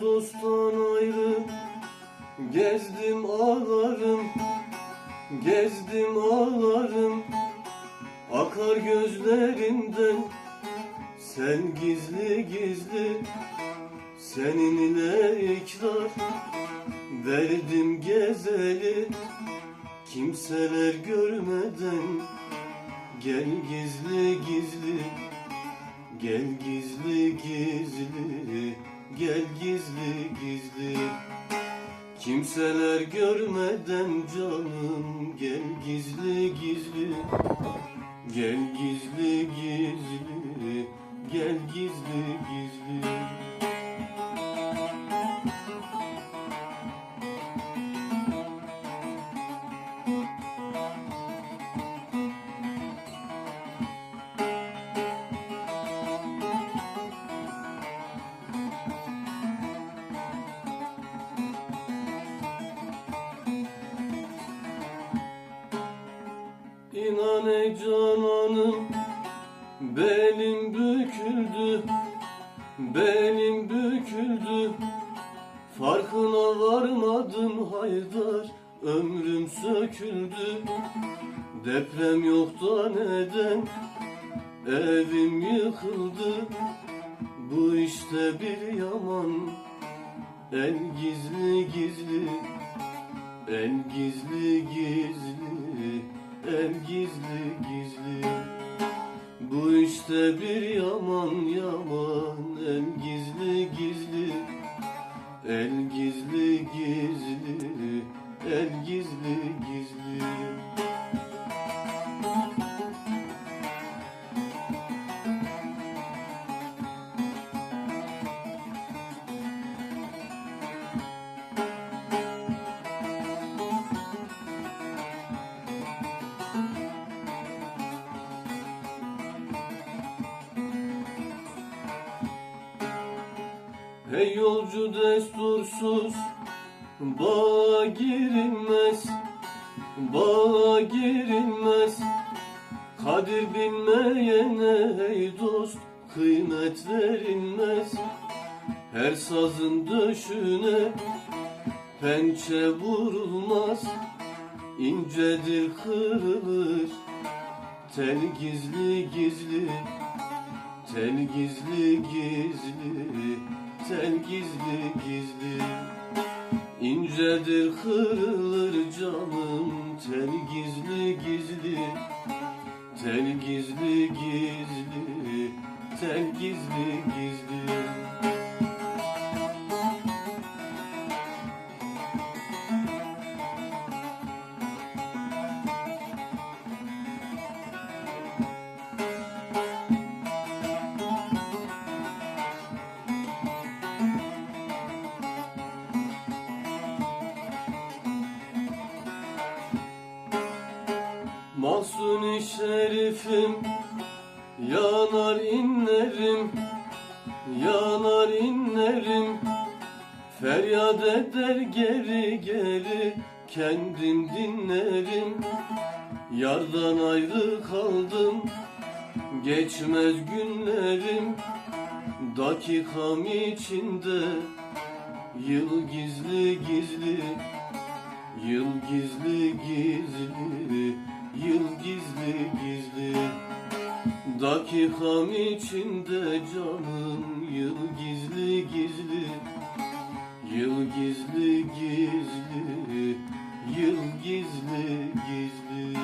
dosttan ayrı. Gezdim ağlarım Gezdim ağlarım. Akar gözlerimden Sen gizli gizli. Seninle ikrar Verdim gezeli. Kimseler görmeden Gel gizli gizli. Gel gizli gizli Gel gizli gizli. Kimseler görmeden canım. Gel gizli gizli. Gel gizli gizli. Gel gizli gizli cananım Belim büküldü Belim büküldü. Farkına varmadım haydar Ömrüm söküldü. Deprem yokta neden Evim yıkıldı. Bu işte bir yaman El gizli gizli El gizli gizli El gizli gizli Bu işte bir yaman yaman. El gizli gizli El gizli gizli El gizli gizli Hey yolcu destursuz Bağa girilmez Bağa girilmez. Kadir bilmeyene hey dost Kıymet verilmez. Her sazın döşüne Pençe vurulmaz. İncedir kırılır Tel gizli gizli Tel gizli gizli, tel gizli gizli İncedir kırılır canım. Tel gizli gizli Tel gizli gizli, tel gizli gizli Mahzuni şerifim Yanar inlerim Yanar inlerim. Feryat eder geri geri Kendim dinlerim. Yardan ayrı kaldım Geçmez günlerim. Dakikam içinde Yıl gizli gizli Yıl gizli gizli, Yıl gizli gizli Dakikam içinde canım. Yıl gizli gizli Yıl gizli gizli Yıl gizli gizli.